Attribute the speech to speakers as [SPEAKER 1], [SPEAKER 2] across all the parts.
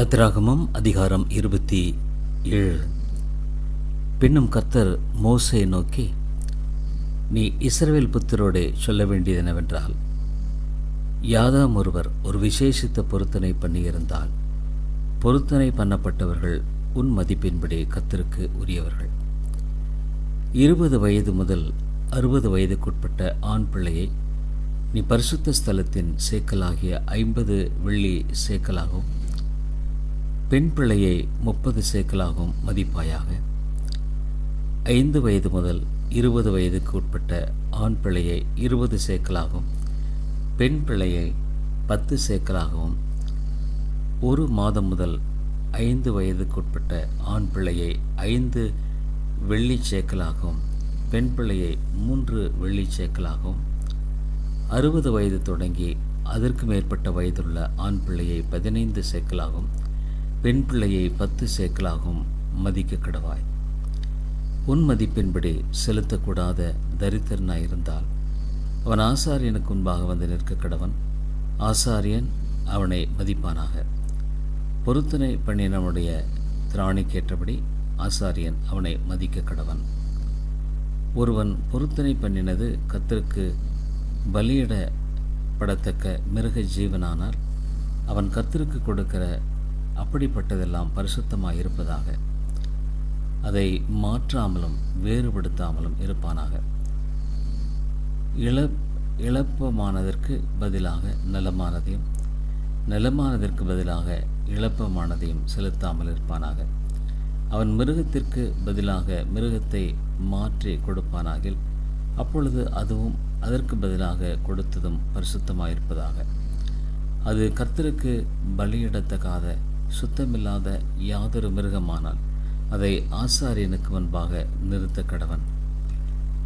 [SPEAKER 1] யாத்திராகமம் அதிகாரம் இருபத்தி ஏழு. பின்னும் கர்த்தர் மோசே நோக்கி நீ இஸ்ரவேல் புத்திரோடே சொல்ல வேண்டியது என்னவென்றால் யாதாம் ஒருவர் ஒரு விசேஷித்த பொருத்தனை பண்ணியிருந்தால் பொருத்தனை பண்ணப்பட்டவர்கள் உன் மதிப்பின்படி கத்தருக்கு உரியவர்கள். இருபது வயது முதல் அறுபது வயதுக்குட்பட்ட ஆண் பிள்ளையை நீ பரிசுத்த ஸ்தலத்தின் சேக்கலாகிய ஐம்பது வெள்ளி சேக்கலாகவும் பெண் பிள்ளையை முப்பது சேக்கலாகும் மதிப்பாயாக. ஐந்து வயது முதல் இருபது வயதுக்கு உட்பட்ட ஆண் பிள்ளையை இருபது சேக்கலாகவும் பெண் பிள்ளையை பத்து சேக்கலாகவும் ஒரு மாதம் முதல் ஐந்து வயதுக்குட்பட்ட ஆண் பிள்ளையை ஐந்து வெள்ளி சேக்கலாகவும் பெண் பிள்ளையை மூன்று வெள்ளி சேக்கலாகவும் அறுபது வயது தொடங்கி அதற்கு மேற்பட்ட வயதுள்ள ஆண் பிள்ளையை பதினைந்து சேக்கலாகவும் பெண் பிள்ளையை பத்து சேக்கலாகும் மதிக்க கடவாய். உன் மதிப்பின்படி செலுத்தக்கூடாத தரித்திரனாயிருந்தால் அவன் ஆசாரியனுக்கு முன்பாக வந்து நிற்க கடவன். ஆசாரியன் அவனை மதிப்பானாக. பொருத்தனை பண்ணினவனுடைய திராணிக்கேற்றபடி ஆசாரியன் அவனை மதிக்க கடவன். ஒருவன் பொருத்தனை பண்ணினது கத்தருக்கு பலியிடப்படத்தக்க மிருக ஜீவனானால் அவன் கத்திற்கு கொடுக்கிற அப்படிப்பட்டதெல்லாம் பரிசுத்தமாக இருப்பதாக அதை மாற்றாமலும் வேறுபடுத்தாமலும் இருப்பானாக. இழ இழப்பமானதற்கு பதிலாக நலமானதையும் நிலமானதற்கு பதிலாக இழப்பமானதையும் செலுத்தாமல் இருப்பானாக. அவன் மிருகத்திற்கு பதிலாக மிருகத்தை மாற்றி கொடுப்பானாகில் அப்பொழுது அதுவும் அதற்கு பதிலாக கொடுத்ததும் பரிசுத்தமாயிருப்பதாக. அது கர்த்தருக்கு பலியிடத்தகாத சுத்தமில்லாத யாதொரு மிருகமானால் அதை ஆசாரியனுக்கு முன்பாக நிறுத்த கடவன்.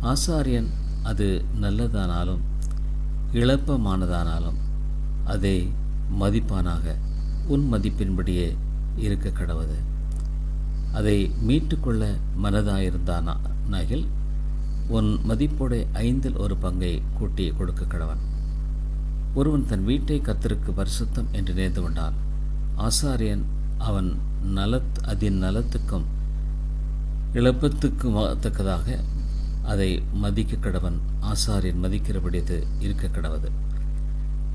[SPEAKER 1] ஆசாரியன் அது நல்லதானாலும் இழப்பமானதானாலும் அதை மதிப்பானாக உன் மதிப்பின்படியே இருக்க கடவது. அதை மீட்டுக்கொள்ள மனதாயிருந்தானாகில் உன் மதிப்போட ஐந்தில் ஒரு பங்கை கூட்டி கொடுக்க கடவன். ஒருவன் தன் வீட்டை கத்தருக்கு பரிசுத்தம் என்று நேர்ந்து கொண்டான். ஆசாரியன் அவன் நலத் அதன் நலத்துக்கும் இழப்பத்துக்கும் தக்கதாக அதை மதிக்க கடவன். ஆசாரியன் மதிக்கிறபடியது இருக்க கடவது.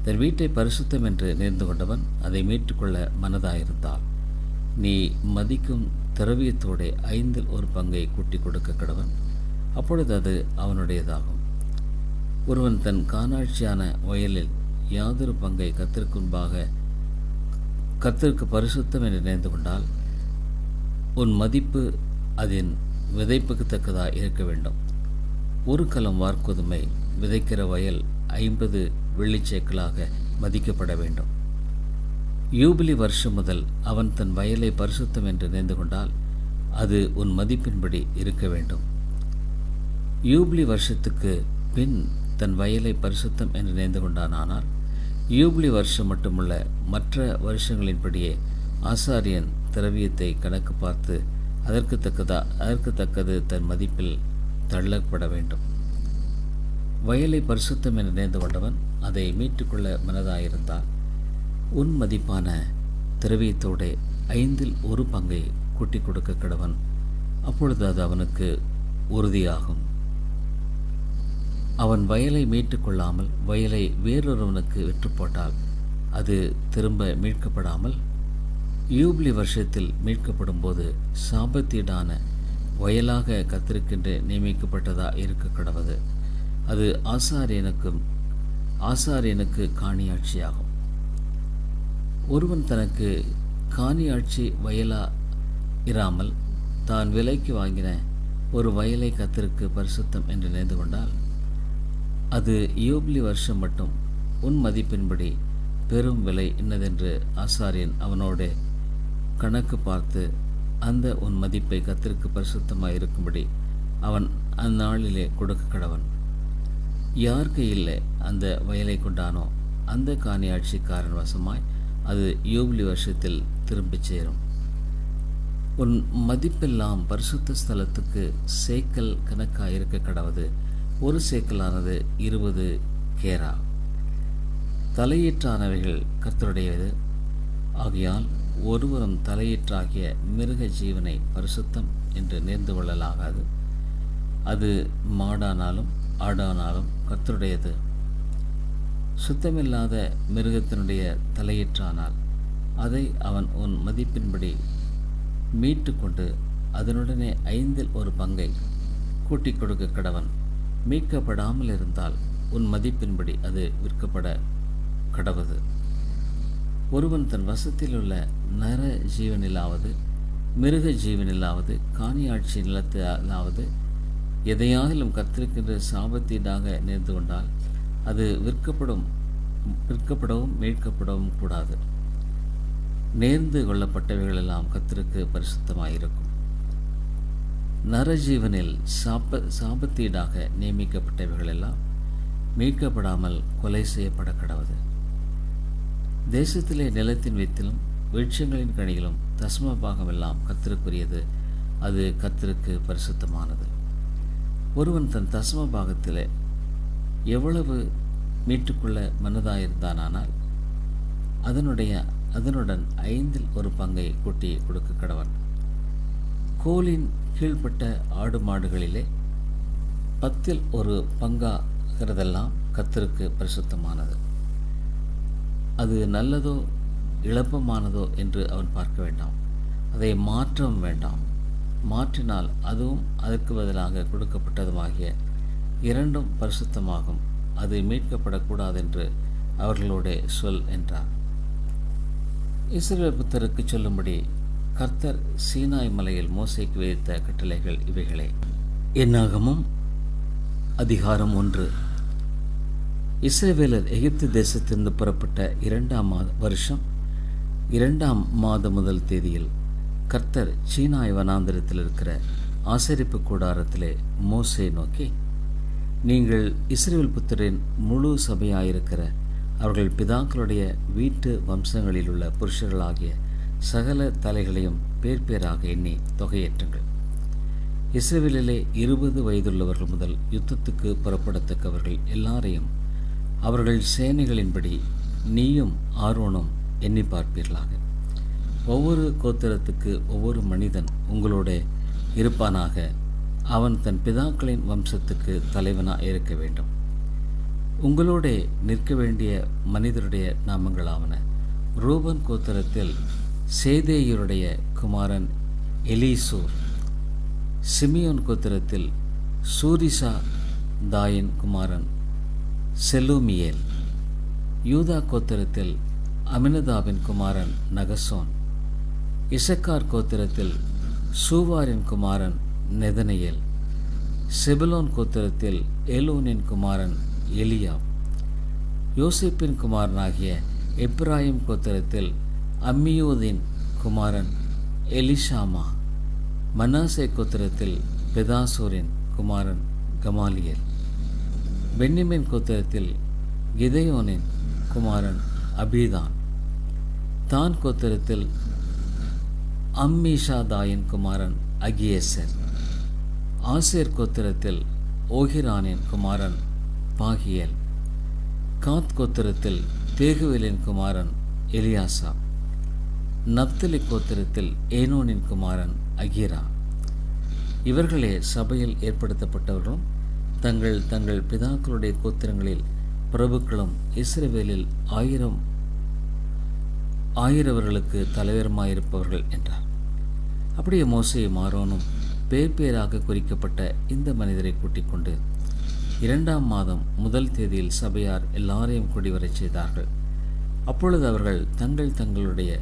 [SPEAKER 1] தன் வீட்டை பரிசுத்தம் என்று நேர்ந்து கொண்டவன் அதை மீட்டுக்கொள்ள மனதாயிருந்தால் நீ மதிக்கும் திரவியத்தோட ஐந்தில் ஒரு பங்கை கூட்டி கொடுக்க கடவன். அப்பொழுது அது அவனுடையதாகும். ஒருவன் தன் காணாட்சியான வயலில் யாதொரு பங்கை கத்திற்குன்பாக கத்திற்கு பரிசுத்தம் என்று நினைந்து கொண்டால் உன் மதிப்பு அதன் விதைப்புக்கு தக்கதாக இருக்க வேண்டும். ஒரு கலம் வார்க்கொதுமை விதைக்கிற வயல் ஐம்பது வெள்ளிச்சேக்களாக மதிக்கப்பட வேண்டும். யூபிலி வருஷம் முதல் அவன் தன் வயலை பரிசுத்தம் என்று நினைந்து கொண்டால் அது உன் மதிப்பின்படி இருக்க வேண்டும். யூபிலி வருஷத்துக்கு பின் தன் வயலை பரிசுத்தம் என்று நினைந்து ஆனால் யூப்ளி வருஷம் மட்டுமல்ல மற்ற வருஷங்களின்படியே ஆசாரியன் திரவியத்தை கணக்கு பார்த்து அதற்கு தக்கதா அதற்கு தக்கது தன் மதிப்பில் தள்ளப்பட வேண்டும். வயலை பரிசுத்தம் என நினைந்து கொண்டவன் அதை மீட்டுக்கொள்ள மனதாயிருந்தால் உன் மதிப்பான திரவியத்தோட ஐந்தில் ஒரு பங்கை கூட்டி கொடுக்க கடவன் அப்பொழுது அது அவனுக்கு உறுதியாகும். அவன் வயலை மீட்டுக்கொள்ளாமல் வயலை வேறொருவனுக்கு விற்று போட்டால் அது திரும்ப மீட்கப்படாமல் யூப்ளி வருஷத்தில் மீட்கப்படும் போது சாபத்தீடான வயலாக கத்திருக்கின்ற நியமிக்கப்பட்டதா இருக்க கடவது. அது ஆசாரியனுக்கும் ஆசாரியனுக்கு காணியாட்சியாகும். ஒருவன் தனக்கு காணியாட்சி வயலா இராமல் தான் விலைக்கு வாங்கின ஒரு வயலை கத்திற்கு பரிசுத்தம் என்று நினைந்து கொண்டால் அது யோப்லி வருஷம் மட்டும். உன் மதிப்பின்படி பெரும் விலை என்னதென்று ஆசாரியன் அவனோட கணக்கு பார்த்து அந்த உன் மதிப்பை கத்திற்கு பரிசுத்தமாக இருக்கும்படி அவன் அந்நாளிலே கொடுக்க கடவன். யார் கையில் அந்த வயலை கொண்டானோ அந்த காணியாட்சிக்காரன் வசமாய் அது யூபிலி வருஷத்தில் திரும்பிச் சேரும். உன் மதிப்பெல்லாம் பரிசுத்த ஸ்தலத்துக்கு சேக்கல் கணக்காக இருக்க கடவது ஒரு சேக்கலானது இருபது கேரா. தலையீற்றானவைகள் கர்த்தருடையது. ஆகையால் ஒருவரும் தலையீற்றாகிய மிருக ஜீவனை பரிசுத்தம் என்று நேர்ந்து கொள்ளலாகாது. அது மாடானாலும் ஆடானாலும் கர்த்தருடையது. சுத்தமில்லாத மிருகத்தினுடைய தலையீற்றானால் அதை அவன் உன் மதிப்பின்படி மீட்டு கொண்டு அதனுடனே ஐந்தில் ஒரு பங்கை கூட்டிக் கொடுக்க கடவன். மீட்கப்படாமல் இருந்தால் உன் மதிப்பின்படி அது விற்கப்பட கடவது. ஒருவன் தன் வசத்தில் உள்ள நர ஜீவனிலாவது மிருக ஜீவனிலாவது காணியாட்சி நிலத்திலாவது எதையாகிலும் கத்திருக்கின்ற சாபத்தீடாக நேர்ந்து கொண்டால் அது விற்கப்படும் விற்கப்படவும் மீட்கப்படவும் கூடாது. நேர்ந்து கொள்ளப்பட்டவைகளெல்லாம் கத்திற்கு பரிசுத்தமாயிருக்கும். நரஜீவனில் சாப்ப சாபத்தீடாக நியமிக்கப்பட்டவைகளெல்லாம் மீட்கப்படாமல் கொலை செய்யப்பட கடவுது. தேசத்திலே நிலத்தின் வித்திலும் விருட்சங்களின் கனிகளும் தஸ்ம பாகமெல்லாம் கத்திருக்குரியது அது கத்திற்கு பரிசுத்தமானது. ஒருவன் தன் தஸ்ம பாகத்தில் எவ்வளவு மீட்டுக்கொள்ள மனதாயிருந்தானால் அதனுடைய அதனுடன் ஐந்தில் ஒரு பங்கை கூட்டி கொடுக்க கடவன். கோலின் கீழ்ப்பட்ட ஆடு மாடுகளிலே பத்தில் ஒரு பங்காகிறதெல்லாம் கத்தருக்கு பரிசுத்தமானது. அது நல்லதோ இழப்பமானதோ என்று அவன் பார்க்க வேண்டாம். அதை மாற்றவும் வேண்டாம். மாற்றினால் அதுவும் அதற்கு பதிலாக கொடுக்கப்பட்டதுமாகிய இரண்டும் பரிசுத்தமாகும். அது மீட்கப்படக்கூடாதென்று அவர்களோட சொல் என்றார். இஸ்ரேல் புத்தருக்கு சொல்லும்படி கர்த்தர் சீனாய் மலையில் மோசைக்கு விதித்த கட்டளைகள் இவைகளே. என்னாகமும் அதிகாரம் ஒன்று. இஸ்ரேவேலர் எகிப்து தேசத்திலிருந்து புறப்பட்ட இரண்டாம் மாத வருஷம் இரண்டாம் மாத முதல் தேதியில் கர்த்தர் சீனாய் வனாந்திரத்தில் இருக்கிற ஆசரிப்பு கூடாரத்திலே மோசை நோக்கி நீங்கள் இஸ்ரேல் புத்தரின் முழு சபையாயிருக்கிற அவர்கள் பிதாக்களுடைய வீட்டு வம்சங்களில் உள்ள புருஷர்களாகிய சகல தலைகளையும் பேர் பேராக எண்ணி தொகையேற்றுங்கள். இஸ்ரேலிலே இருபது வயதுள்ளவர்கள் முதல் யுத்தத்துக்கு புறப்படத்தக்கவர்கள் எல்லாரையும் அவர்கள் சேனைகளின்படி நீயும் ஆர்வனும் எண்ணி பார்ப்பீர்களாக. ஒவ்வொரு கோத்திரத்துக்கு ஒவ்வொரு மனிதன் உங்களோட இருப்பானாக. அவன் தன் பிதாக்களின் வம்சத்துக்கு தலைவனாக இருக்க வேண்டும். உங்களோட நிற்க வேண்டிய மனிதருடைய நாமங்களாவன. ரூபன் கோத்திரத்தில் சேதேயருடைய குமாரன் எலீசூர். சிமியோன் கோத்திரத்தில் சூரிசா தாயின் குமாரன் செலூமியேல். யூதா கோத்திரத்தில் அமினதாபின் குமாரன் நகசோன். இசக்கார் கோத்திரத்தில் சூவாரின் குமாரன் நெதனையேல். செபிலோன் கோத்திரத்தில் எலோனின் குமாரன் எலியா யோசிப்பின் குமாரனாகிய எப்ராஹிம் கோத்திரத்தில் அம்மியூதின் குமாரன் எலிஷாமா மனாசே கோத்திரத்தில் பெதாசூரின் குமாரன் கமாலியல். பென்னிமின் கோத்திரத்தில் கிதையோனின் குமாரன் அபிதான். தான் கோத்திரத்தில் அம்மீஷாதாயின் குமாரன் அகியேசர். ஆசேர் கோத்திரத்தில் ஓகிரானின் குமாரன் பாகியல். காத் கோத்திரத்தில் தேகுவேலின் குமாரன் எலியாசா நப்தலி கோத்திரத்தில் ஏனோனின் குமாரன் அகீரா. இவர்களே சபையில் ஏற்படுத்தப்பட்டவர்களும் தங்கள் தங்கள் பிதாக்களுடைய கோத்திரங்களில் பிரபுக்களும் இஸ்ரேவேலில் ஆயிரம் ஆயிரவர்களுக்கு தலைவருமாயிருப்பவர்கள் என்றார். அப்படியே மோசையும் மாறோனும் பேர் பேராக குறிக்கப்பட்ட இந்த மனிதரை கூட்டிக் கொண்டு இரண்டாம் மாதம் முதல் தேதியில் சபையார் எல்லாரையும் கூடிவரச் செய்தார்கள். அப்பொழுது அவர்கள் தங்கள் தங்களுடைய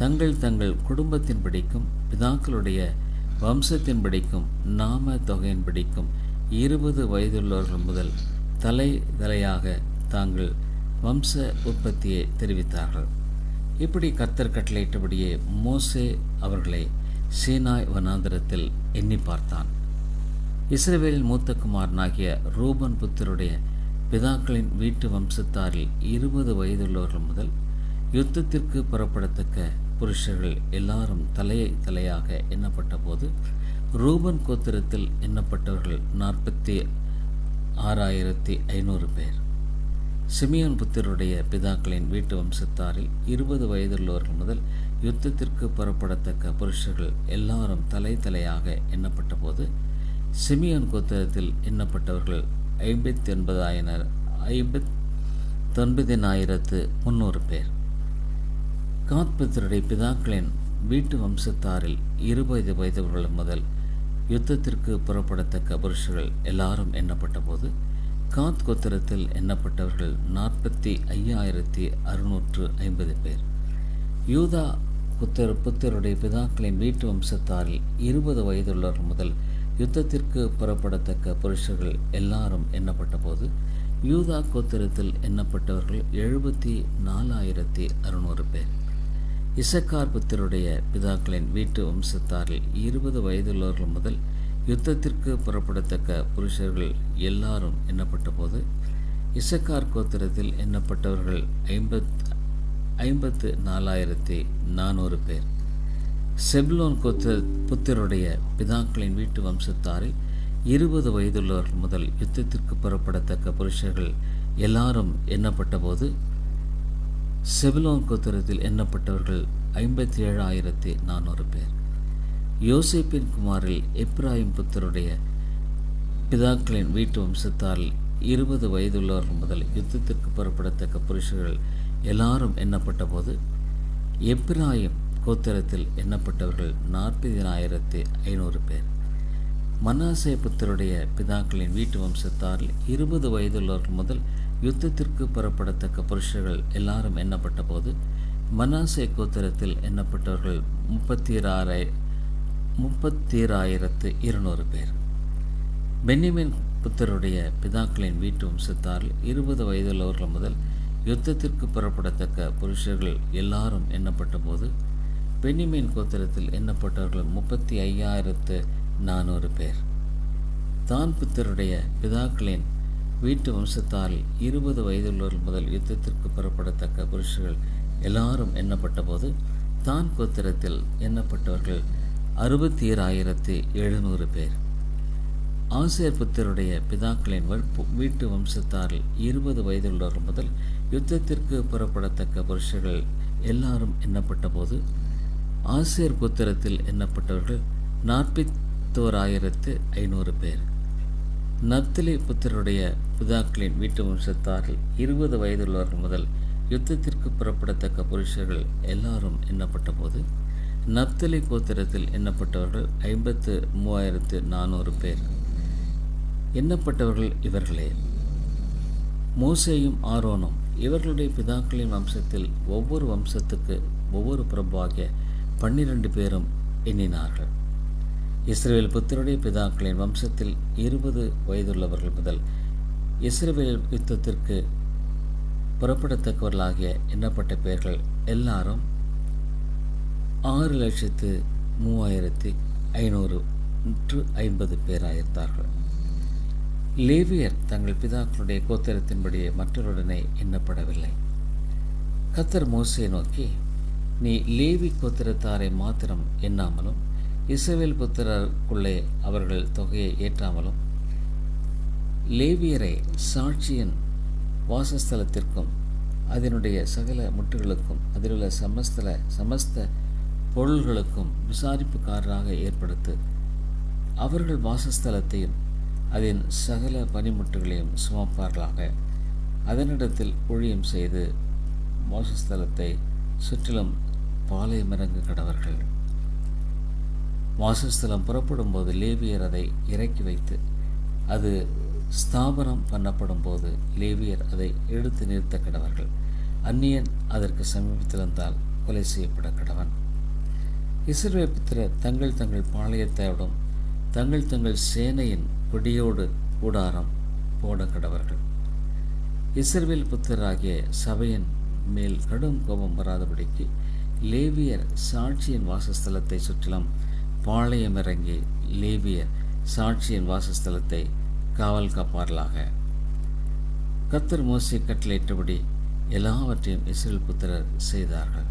[SPEAKER 1] தங்கள் தங்கள் குடும்பத்தின் படிக்கும் பிதாக்களுடைய வம்சத்தின் படிக்கும் நாம தொகையின் படிக்கும் இருபது வயதுள்ளவர்கள் முதல் தலை தலையாக தாங்கள் வம்ச உற்பத்தியை தெரிவித்தார்கள். இப்படி கர்த்தர் கட்டளையிட்டபடியே மோசே அவர்களை சீனாய் வனாந்திரத்தில் எண்ணி பார்த்தான். இஸ்ரவேலின் மூத்த குமாரனாகிய ரூபன் புத்தருடைய பிதாக்களின் வீட்டு வம்சத்தாரில் இருபது வயதுள்ளவர்கள் முதல் யுத்தத்திற்கு புறப்படத்தக்க புருஷர்கள் எல்லாரும் தலையை தலையாக எண்ணப்பட்ட போது ரூபன் கோத்திரத்தில் எண்ணப்பட்டவர்கள் நாற்பத்தி ஆறாயிரத்தி ஐநூறு பேர். சிமியோன் புத்தருடைய பிதாக்களின் வீட்டு வம்சத்தாரில் இருபது வயதுள்ளவர்கள் முதல் யுத்தத்திற்கு புறப்படத்தக்க புருஷர்கள் எல்லாரும் தலை தலையாக எண்ணப்பட்ட போது சிமியோன் கோத்திரத்தில் எண்ணப்பட்டவர்கள் ஐம்பத்தி ஐம்பத் ஐம்பத்தொன்பதினாயிரத்து முந்நூறு பேர். காத்பத்திரருடைய பிதாக்களின் வீட்டு வம்சத்தாரில் இருபது வயதுகள் முதல் யுத்தத்திற்கு புறப்படத்தக்க புருஷர்கள் எல்லாரும் எண்ணப்பட்ட போது காத் கோத்திரத்தில் எண்ணப்பட்டவர்கள் நாற்பத்தி ஐயாயிரத்தி அறுநூற்று ஐம்பது பேர். யூதா புத்தர் புத்தருடைய பிதாக்களின் வீட்டு வம்சத்தாரில் இருபது வயதுள்ளவர்கள் முதல் யுத்தத்திற்கு புறப்படத்தக்க புருஷர்கள் எல்லாரும் எண்ணப்பட்ட போது யூதா கோத்திரத்தில் எண்ணப்பட்டவர்கள் எழுபத்தி நாலாயிரத்தி அறுநூறு பேர். இசக்கார் புத்தருடைய பிதாக்களின் வீட்டு வம்சத்தாரில் இருபது வயதுள்ளவர்கள் முதல் யுத்தத்திற்கு புறப்படத்தக்க புருஷர்கள் எல்லாரும் எண்ணப்பட்ட போது இசக்கார் கோத்திரத்தில் எண்ணப்பட்டவர்கள் ஐம்பத் ஐம்பத்து நாலாயிரத்தி நானூறு பேர். செப்லோன் கோத்திர புத்தருடைய பிதாக்களின் வீட்டு வம்சத்தாரில் இருபது வயதுள்ளவர்கள் முதல் யுத்தத்திற்கு புறப்படத்தக்க புருஷர்கள் எல்லாரும் எண்ணப்பட்ட போது செபிலோன் கோத்திரத்தில் எண்ணப்பட்டவர்கள் ஐம்பத்தி ஏழாயிரத்தி நானூறு பேர். யோசேப்பின் குமாரில் இப்ராஹிம் புத்தருடைய பிதாக்களின் வீட்டு வம்சத்தாரில் இருபது வயதுள்ளவர்கள் முதல் யுத்தத்திற்கு புறப்படத்தக்க புருஷர்கள் எல்லாரும் எண்ணப்பட்ட போது எப்ராஹிம் கோத்திரத்தில் எண்ணப்பட்டவர்கள் நாற்பதினாயிரத்தி ஐநூறு பேர். மனாசே புத்தருடைய பிதாக்களின் வீட்டு வம்சத்தாரில் இருபது வயதுள்ளவர்கள் முதல் யுத்தத்திற்கு புறப்படத்தக்க புருஷர்கள் எல்லாரும் எண்ணப்பட்ட போது மனாசே கோத்திரத்தில் எண்ணப்பட்டவர்கள் முப்பத்தி ஆறாய் முப்பத்தீராயிரத்து இருநூறு பேர். பென்னிமின் புத்தருடைய பிதாக்களின் வீட்டு வம்சத்தாரில் இருபது வயதுள்ளவர்கள் முதல் யுத்தத்திற்கு புறப்படத்தக்க புருஷர்கள் எல்லாரும் எண்ணப்பட்ட போது பென்னிமீன் கோத்திரத்தில் எண்ணப்பட்டவர்கள் முப்பத்தி ஐயாயிரத்து நானூறு பேர். தான் புத்தருடைய பிதாக்களின் வீட்டு வம்சத்தாரில் இருபது வயதுள்ளவர்கள் முதல் யுத்தத்திற்கு புறப்படத்தக்க புருஷர்கள் எல்லாரும் எண்ணப்பட்ட போது தான் கோத்திரத்தில் எண்ணப்பட்டவர்கள் அறுபத்தி ஏழாயிரத்தி எழுநூறு பேர். ஆசிரியர் புத்தருடைய பிதாக்களின் வீட்டு வம்சத்தாரில் இருபது வயதுள்ளவர்கள் முதல் யுத்தத்திற்கு புறப்படத்தக்க புருஷர்கள் எல்லாரும் எண்ணப்பட்ட போது ஆசிரியர் புத்திரத்தில் எண்ணப்பட்டவர்கள் நாற்பத்தோராயிரத்து ஐநூறு பேர். நப்தலி புத்தருடைய பிதாக்களின் வீட்டு வம்சத்தாரில் இருபது வயதுள்ளவர்கள் முதல் யுத்தத்திற்கு புறப்படத்தக்க புருஷர்கள் எல்லாரும் எண்ணப்பட்ட போது நப்தலி கோத்திரத்தில் எண்ணப்பட்டவர்கள் ஐம்பத்து மூவாயிரத்து நானூறு பேர். எண்ணப்பட்டவர்கள் இவர்களே. மோசேயும் ஆரோனும் இவர்களுடைய பிதாக்களின் வம்சத்தில் ஒவ்வொரு வம்சத்துக்கு ஒவ்வொரு பிரபாகிய பன்னிரண்டு பேரும் எண்ணினார்கள். இஸ்ரேல் புத்தருடைய பிதாக்களின் வம்சத்தில் இருபது வயதுள்ளவர்கள் முதல் இஸ்ரேல் யுத்தத்திற்கு புறப்படத்தக்கவர்களாகிய எண்ணப்பட்ட பெயர்கள் எல்லாரும் ஆறு லட்சத்து மூவாயிரத்தி ஐநூறு நூற்று ஐம்பது பேராயிருந்தார்கள். லேவியர் தங்கள் பிதாக்களுடைய கோத்திரத்தின்படியே மற்றவருடனே எண்ணப்படவில்லை. கத்தர் மோசையை நோக்கி நீ லேவி கோத்திரத்தாரை மாத்திரம் எண்ணாமலும் இஸ்ரவேல் புத்திரருக்குள்ளே அவர்கள் தொகையை ஏற்றாமலும் லேவியரை சாட்சியின் வாசஸ்தலத்திற்கும் அதனுடைய சகல முட்டுகளுக்கும் அதிலுள்ள சமஸ்தல சமஸ்த பொருள்களுக்கும் விசாரிப்புக்காரராக ஏற்படுத்து அவர்கள் வாசஸ்தலத்தையும் அதன் சகல பனிமுட்டுகளையும் சுமப்பார்களாக. அதனிடத்தில் ஊழியம் செய்து வாசஸ்தலத்தை சுற்றிலும் பாளையமிறங்கு கடவர்கள். வாசஸ்தலம் புறப்படும் போது லேவியர் அதை இறக்கி வைத்து அது ஸ்தாபனம் பண்ணப்படும் போது லேவியர் அதை எடுத்து நிறுத்த கடவர்கள். அந்நியன் அதற்கு சமீபத்திலிருந்தால் கொலை செய்யப்பட கடவன். இஸ்ரே புத்திரர் தங்கள் தங்கள் பாளையத்தோடும் தங்கள் தங்கள் சேனையின் கொடியோடு கூடாரம் போட கடவர்கள். இசர்வேல் புத்தராகிய சபையின் மேல் கடும் கோபம் வராதபடிக்கு லேவியர் சாட்சியின் வாசஸ்தலத்தை சுற்றிலும் பாளையம் இறங்கி லேவியர் சாட்சியின் வாசஸ்தலத்தை காவல் காப்பார்களாக கத்தர் மோசி கட்டளையிட்டபடி எல்லாவற்றையும் இஸ்ரேல் புத்திரர் செய்தார்கள்.